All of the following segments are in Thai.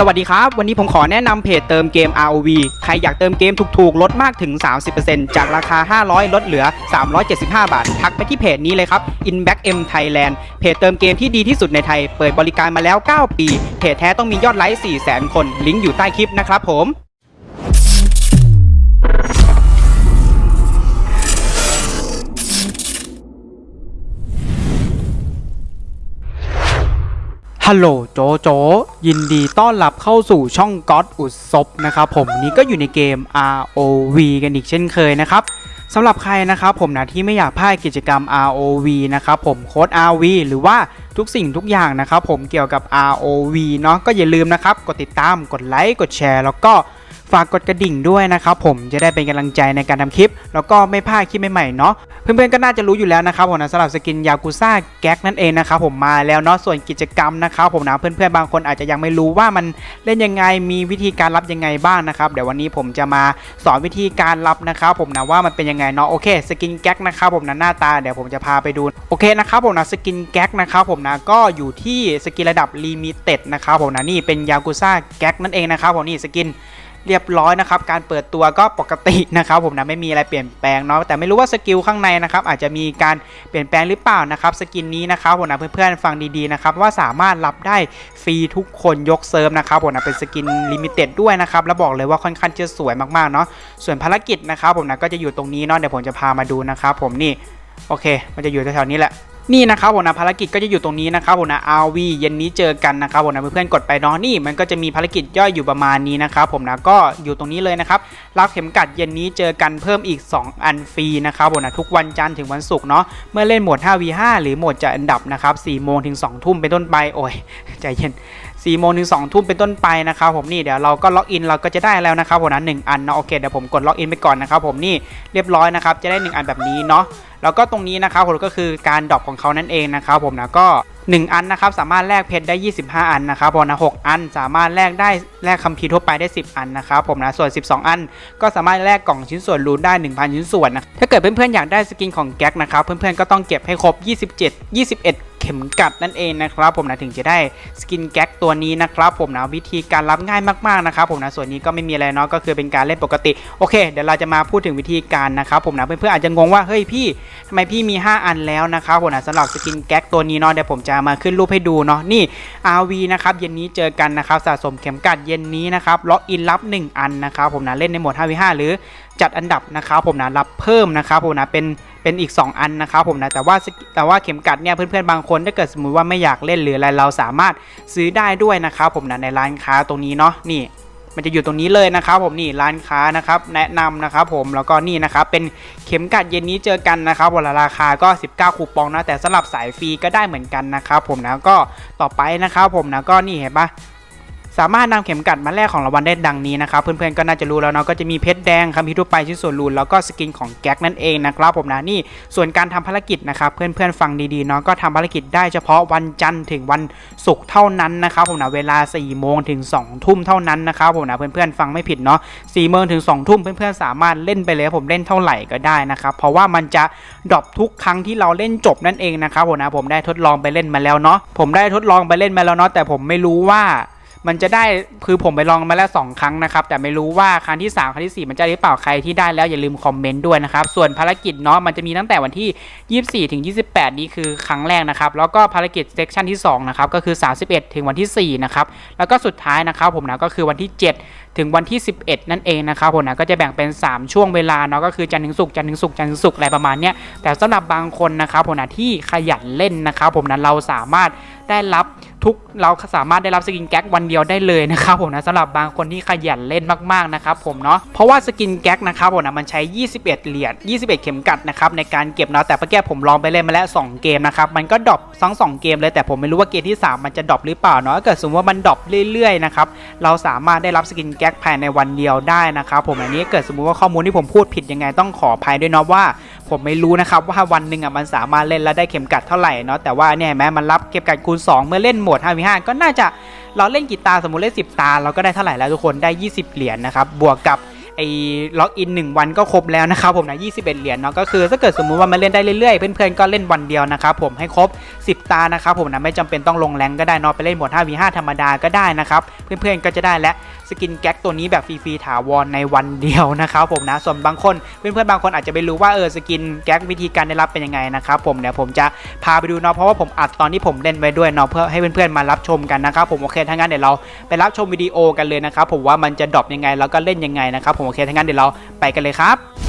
สวัสดีครับ วันนี้ผมขอแนะนำเพจเติมเกม ROV ใครอยากเติมเกมถูกๆ ลดมากถึง 30%จากราคา 500 ลดเหลือ 375 บาท ทักไปที่เพจนี้เลยครับ Inback M Thailand เพจเติมเกมที่ดีที่สุดในไทย เปิดบริการมาแล้ว 9 ปี เพจแท้ต้องมียอดไลค์400,000 คน ลิงก์อยู่ใต้คลิปนะครับผม ฮัลโหลโจโจ ยินดีต้อนรับเข้าสู่ช่องก๊อตอุศบนะครับผมนี่ก็อยู่ในเกม ROV กันอีกเช่นเคยนะครับสำหรับใครนะครับผมนะที่ไม่อยากพลาดกิจกรรม ROV นะครับผมโค้ด RV หรือว่าทุกสิ่งทุกอย่างนะครับผมเกี่ยวกับ ROV เนาะก็อย่าลืมนะครับ กดติดตามกดไลค์กดแชร์ แล้วก็ ฝากกดกระดิ่งด้วยนะครับผมจะได้เป็นกำลังใจในการทำคลิป แล้วก็ไม่พลาดคลิปใหม่ๆเนาะเพื่อนๆก็น่าจะรู้อยู่แล้วนะครับผมนะสำหรับสกินยากุซ่าแก๊กนั่นเองนะครับผมมาแล้วเนาะส่วนกิจกรรมนะครับผมนะเพื่อนๆบางคนอาจจะยังไม่รู้ว่ามันเล่นยังไงมีวิธีการรับยังไงบ้างนะครับเดี๋ยววันนี้ผมจะมาสอนวิธีการรับนะครับผมนะว่ามันเป็นยังไงเนาะโอเคสกินแก๊กนะครับผมนะหน้าตาเดี๋ยวผมจะพาไปดูโอเคนะครับผมนะสกินแก๊กนะครับผมนะก็อยู่ที่สกินระดับลิมิเต็ดนะครับผมนะนี่เป็นยากุซ่าแก๊กนั่นเองนะครับผมนี่สกิน เรียบร้อยนะครับการเปิดตัวก็ปกตินะครับผมนะไม่มีอะไรเปลี่ยนแปลงเนาะแต่ไม่รู้ว่าสกิลข้างในนะครับอาจจะมีการเปลี่ยนแปลงหรือเปล่านะครับสกินนี้นะครับผมนะเพื่อนๆฟังดีๆนะครับว่าสามารถรับได้ฟรีทุกคนยกเซิร์ฟนะครับผมนะเป็นสกินลิมิเต็ดด้วยนะครับแล้วบอกเลยว่าค่อนข้างจะสวยมากๆเนาะส่วนภารกิจนะครับผมนะก็จะอยู่ตรงนี้เนาะเดี๋ยวผมจะพามาดูนะครับผมนี่โอเค มันจะอยู่แถวๆนี้แหละ นี่นะครับผมนะภารกิจก็จะอยู่ตรงนี้นะครับผมนะอาวีเย็นนี้เจอกันนะครับผมนะเพื่อนๆกดไปเนาะนี่มันก็จะมีภารกิจย่อยอยู่ประมาณนี้นะครับผมนะก็อยู่ตรงนี้เลยนะครับรับเข็มกัดเย็นนี้เจอกันเพิ่มอีก 2 อันฟรีนะครับผมนะทุกวันจันทร์ถึงวันศุกร์เนาะเมื่อเล่นโหมด 5v5 หรือโหมดจะอันดับนะครับ4โมงถึง2ทุ่มเป็นต้นไปโอ้ยใจเย็น 4โมงถึง2ทุ่มเป็นต้นไปนะครับผมนี่เดี๋ยวเราก็ล็อกอินเราก็จะได้แล้วนะครับผมนะหนึ่งอันเนาะโอเคเดี๋ยวผมกดล็อกอินไปก่อนนะครับผมนี่เรียบร้อยนะครับจะได้ 1 อันแบบนี้เนาะแล้วก็ตรงนี้นะครับผมก็คือการดรอปของเขานั่นเองนะครับผมนะก็ 1 อันนะครับสามารถแลกเพชรได้ 25 อันนะครับผมนะ6อันสามารถแลกได้แลกคัมภีร์ทั่วไปได้ 10 อันนะครับผมนะส่วน 12 อัน ก็สามารถแลกกล่องชิ้นส่วนรูนได้ 1,000 ชิ้นส่วนนะถ้าเกิดเพื่อนๆอยากได้สกินของแก๊กนะครับเพื่อนๆก็ต้องเก็บให้ครบ 27 21 ข็มกัดนั่นเองนะครับผมนะถึงจะได้สกินแก๊กตัวนี้นะครับผมนะวิธีการรับง่ายมากๆนะครับผมนะส่วนนี้ก็ไม่มีอะไรเนาะก็คือเป็นการเล่นปกติโอเค เดี๋ยวเราจะมาพูดถึงวิธีการนะครับผมนะเพื่อนๆอาจจะงงว่าเฮ้ยพี่ทำไมพี่มี 5 อันแล้วนะครับผมนะสำหรับสกินแก๊กตัวนี้เนาะเดี๋ยวผมจะมาขึ้นรูปให้ดูเนาะนี่ RV นะครับเย็นนี้เจอกันนะครับสะสมเข็มกัดเย็นนี้นะครับล็อกอินรับ 1 อันนะครับผมนะเล่นในโหมด 5v5 หรือจัดอันดับนะครับผมนะรับเพิ่มนะครับผมนะเป็น เป็นอีก 2 อันนะครับผมนะแต่ว่าแต่ว่าเข็มกัดเนี่ยเพื่อนๆบางคนถ้าเกิดสมมุติว่าไม่อยากเล่นหรืออะไรเราสามารถซื้อได้ด้วยนะครับผมนะในร้านค้าตรงนี้เนาะนี่มันจะอยู่ตรงนี้เลยนะครับผมนี่ร้านค้านะครับแนะนำนะครับผมแล้วก็นี่นะครับเป็นเข็มกัดเย็นนี้เจอกันนะครับวันละราคาก็ 19 คูปองนะแต่สำหรับสายฟรีก็ได้เหมือนกันนะครับผมนะก็ต่อไปนะครับผมนะก็นี่เห็นปะ สามารถนำเข็มกัดมาแลกของรางวัลได้ดังนี้นะครับเพื่อนๆก็น่าจะรู้แล้วเนาะก็จะมีเพชรแดงคัมภีทั่วไปชิ้นส่วนรูนแล้วก็สกินของแก๊กนั่นเองนะครับผมนะนี่ส่วนการทำภารกิจนะครับเพื่อนๆฟังดีๆเนาะก็ทำภารกิจได้เฉพาะวันจันทร์ถึงวันศุกร์เท่านั้นนะครับผมนะเวลา4โมงถึง2ทุ่มเท่านั้นนะครับผมนะเพื่อนๆฟังไม่ผิดเนาะ4โมงถึง2ทุ่มเพื่อนๆสามารถเล่นไปเลยผมเล่นเท่าไหร่ก็ได้นะครับเพราะว่ามันจะดรอปทุกครั้งที่เราเล่นจบนั่นเองนะครับผมนะผมได้ทดลองไปเล่นมาแล้วเนาะผมได้ทดลองไปเล่นมาแล้วเนาะแต่ผมไม่รู้ว่า มันจะได้คือผมไปลองมาแล้ว 2 ครั้งนะครับ แต่ไม่รู้ว่าครั้งที่ 3 ครั้งที่ 4 มันจะได้หรือเปล่าใครที่ได้แล้วอย่าลืมคอมเมนต์ด้วยนะครับ ส่วนภารกิจเนาะมันจะมีตั้งแต่วันที่ 24 ถึง 28 นี้คือครั้งแรกนะครับ แล้วก็ภารกิจเซกชันที่2นะครับก็คือ 31 ถึงวันที่ 4 นะครับ แล้วก็สุดท้ายนะครับผมนะก็คือวันที่ 7 ถึงวันที่ 11 นั่นเองนะครับผมนะก็จะแบ่งเป็น 3 ช่วงเวลาเนาะก็คือจันทร์ถึงศุกร์จันทร์ถึงศุกร์จันทร์ถึงศุกร์อะไรประมาณเนี้ยแต่สำหรับบางคนนะครับผมนะที่ขยันเล่นนะครับผมนะเราสามารถได้รับ ทุกเราสามารถได้รับสกินแก๊กวันเดียวได้เลยนะครับผมนะสำหรับบางคนที่ขยันเล่นมากๆนะครับผมเนาะเพราะว่าสกินแก๊กนะครับผมนะมันใช้ 21 เหรียญ 21 เข็มกัดนะครับในการเก็บเนาะแต่เมื่อกี้ผมลองไปเล่นมาแล้ว 2 เกมนะครับมันก็ดรอปทั้งสองเกมเลยแต่ผมไม่รู้ว่าเกมที่ 3 มันจะดรอปหรือเปล่าเนาะถ้าเกิดสมมติว่ามันดรอปเรื่อยๆนะครับเราสามารถได้รับสกินแก๊กภายในวันเดียวได้นะครับผมอันนี้เกิดสมมติว่าข้อมูลที่ผมพูดผิดยังไงต้องขออภัยด้วยเนาะว่า ผมไม่รู้นะครับว่าวันหนึ่งอะมันสามารถเล่นแล้วได้เข็มกัดเท่าไหร่เนาะแต่ว่าเนี่ยเห็นไหมมันรับเข็มกัดคูณ 2 เมื่อเล่นโหมด 5v5 ก็น่าจะเราเล่นกี่ตาสมมติเล่น 10 ตา เราก็ได้เท่าไหร่แล้วทุกคนได้ 20 เหรียญนะครับบวกกับไอ้ล็อกอิน 1 วันก็ครบแล้วนะครับผมนะ21 เหรียญเนาะก็คือถ้าเกิดสมมุติว่ามันเล่นได้เรื่อยๆ เพื่อนๆก็เล่นวันเดียวนะครับผมให้ครบ 10 ตานะครับผมนะไม่จำเป็นต้องลงแรงก็ได้เนาะไปเล่นโหมด 5v5 ธรรมดาก็ได้นะครับเพื่อนๆก็จะได้และ สกินแก๊กตัวนี้แบบฟรีๆถาวรในวันเดียวนะครับผมนะส่วนบางคนเพื่อนๆบางคนอาจจะไม่รู้ว่าเออสกินแก๊กวิธีการได้รับเป็นยังไงนะครับผมเดี๋ยวผมจะพาไปดูเนาะเพราะว่าผมอัดตอนที่ผมเล่นไว้ด้วยเนาะเพื่อให้เพื่อนๆมารับชมกันนะครับผมโอเคถ้างั้นเดี๋ยวเราไปรับชมวิดีโอกันเลยนะครับผมว่ามันจะดรอปยังไงแล้วก็เล่นยังไงนะครับผมโอเคถ้างั้นเดี๋ยวเราไปกันเลยครับ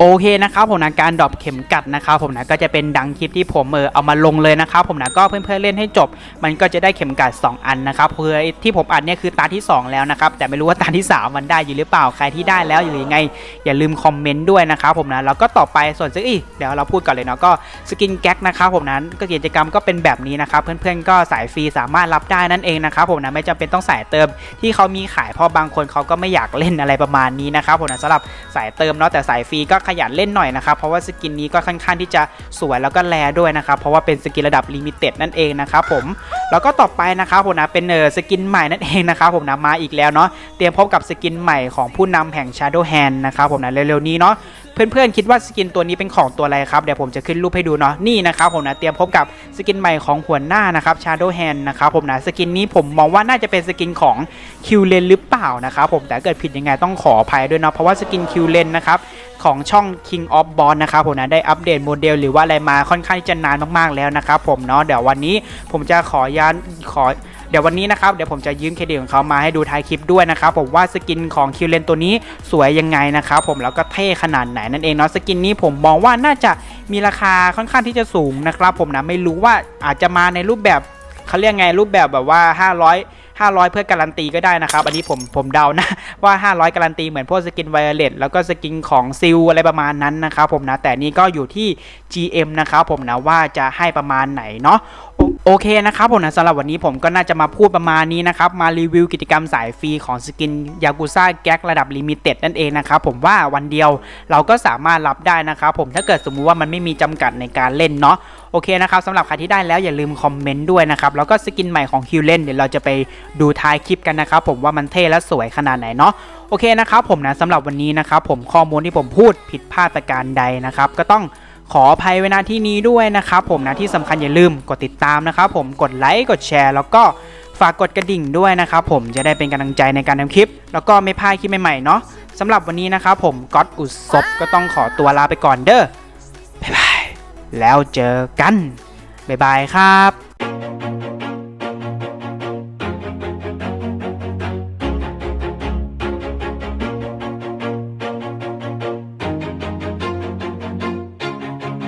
โอเคนะครับผมนะการดรอปเข็มกัดนะครับผมนะก็จะเป็นดังคลิปที่ผมเออเอามาลงเลยนะครับผมนะก็เพื่อนๆเล่นให้จบ มันก็จะได้เข็มกัด 2 อันนะครับเพื่อที่ผมอัดเนี่ยคือตาที่ 2 แล้วนะครับแต่ไม่รู้ว่าตาที่ 3 มันได้อยู่หรือเปล่าใครที่ได้แล้วหรือยังไง อย่าลืมคอมเมนต์ด้วยนะครับผมนะแล้วก็ต่อไปส่วนซึ่งอีกเดี๋ยวเราพูดก่อนเลยเนาะก็สกินแก๊กนะครับผมนั้นก็กิจกรรมก็เป็นแบบนี้นะครับเพื่อนๆก็สายฟรีสามารถรับได้นั่นเองนะครับผมนะไม่จำเป็นต้องสายเติมที่เขามีขายเพราะบางคนเขาก็ไม่อยากเล่นอะไรประมาณนี้นะครับผมนะสำหรับสายเติมเนาะแต่สายฟรีก็ขยันเล่นหน่อยนะครับ เพราะว่าสกินนี้ก็ค่อนข้างที่จะสวยแล้วก็แรด้วยนะครับ เพราะว่าเป็นสกินระดับลิมิเต็ดนั่นเองนะครับผม แล้วก็ต่อไปนะครับผมนะเป็นเออสกินใหม่นั่นเองนะครับผมนะมาอีกแล้วเนาะ เตรียมพบกับสกินใหม่ของผู้นำแห่ง Shadow Hand นะครับผมนะเร็วๆนี้เนาะ เพื่อนๆคิดว่าสกินตัวนี้เป็นของตัวอะไรครับเดี๋ยวผมจะขึ้นรูปให้ดูเนาะนี่นะครับผมนะเตรียมพบกับสกินใหม่ของหัวหน้านะครับ Shadow Hand นะครับผมนะสกินนี้ผมมองว่าน่าจะเป็นสกินของคิวเลนหรือเปล่านะครับผมแต่เกิดผิดยังไงต้องขออภัยด้วยเนาะเพราะว่าสกินคิวเลนนะครับของช่อง King of Boss นะครับผมนะได้อัปเดตโมเดลหรือว่าอะไรมาค่อนข้างที่จะนานมากๆแล้วนะครับผมเนาะเดี๋ยววันนี้ผมจะขอยานขอ เดี๋ยววันนี้นะครับเดี๋ยวผมจะยืมเครดิตของเขามาให้ดูท้ายคลิปด้วยนะครับผมว่าสกินของคิวเลนตัวนี้สวยยังไงนะครับผมแล้วก็เท่ขนาดไหนนั่นเองเนาะสกินนี้ผมมองว่าน่าจะมีราคาค่อนข้างที่จะสูงนะครับผมนะไม่รู้ว่าอาจจะมาในรูปแบบเขาเรียกไงรูปแบบแบบว่า 500 500 เพื่อการันตีก็ได้นะครับ อันนี้ผมผมเดานะ ว่า 500 การันตีเหมือนพวกสกินไวโอเลตแล้วก็สกินของซิลอะไรประมาณนั้นนะครับผมนะแต่นี่ก็อยู่ที่ GM นะครับผมนะว่าจะให้ประมาณไหนเนาะ โอเคนะครับผมนะสำหรับวันนี้ผมก็น่าจะมาพูดประมาณนี้นะครับ มารีวิวกิจกรรมสายฟรีของสกินยากุซ่าแก๊กระดับลิมิเต็ดนั่นเองนะครับผมว่าวันเดียวเราก็สามารถรับได้นะครับผมถ้าเกิดสมมุติว่ามันไม่มีจำกัดในการเล่นเนาะโอเคนะครับสำหรับใครที่ได้แล้วอย่าลืมคอมเมนต์ด้วยนะครับ แล้วก็สกินใหม่ของคิวเลนเดี๋ยวเราจะไปดูท้ายคลิปกันนะครับผมว่ามันเท่และสวยขนาดไหนเนาะโอเคนะครับผมนะสำหรับวันนี้นะครับผมข้อมูลที่ผมพูดผิดพลาดประการใดนะครับก็ต้อง ขออภัยไว้ณที่นี้ด้วยนะครับผมนะที่สำคัญอย่าลืมกดติดตามนะครับผมกดไลค์กดแชร์ แล้วก็ฝากกดกระดิ่งด้วยนะครับผมจะได้เป็นกำลังใจในการทำคลิป แล้วก็ไม่พลาดคลิปใหม่ๆเนาะสำหรับวันนี้นะครับผมก๊อตอุศบก็ต้องขอตัวลาไปก่อนเด้อบ๊ายบายแล้วเจอกันบ๊ายบายครับ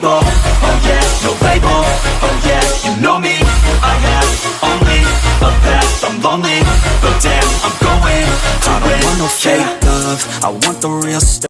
label. Oh yeah, no label. Oh yeah, you know me. I have only a past. I'm lonely, but damn, I'm going to I don't want no fake love. I want the real stuff.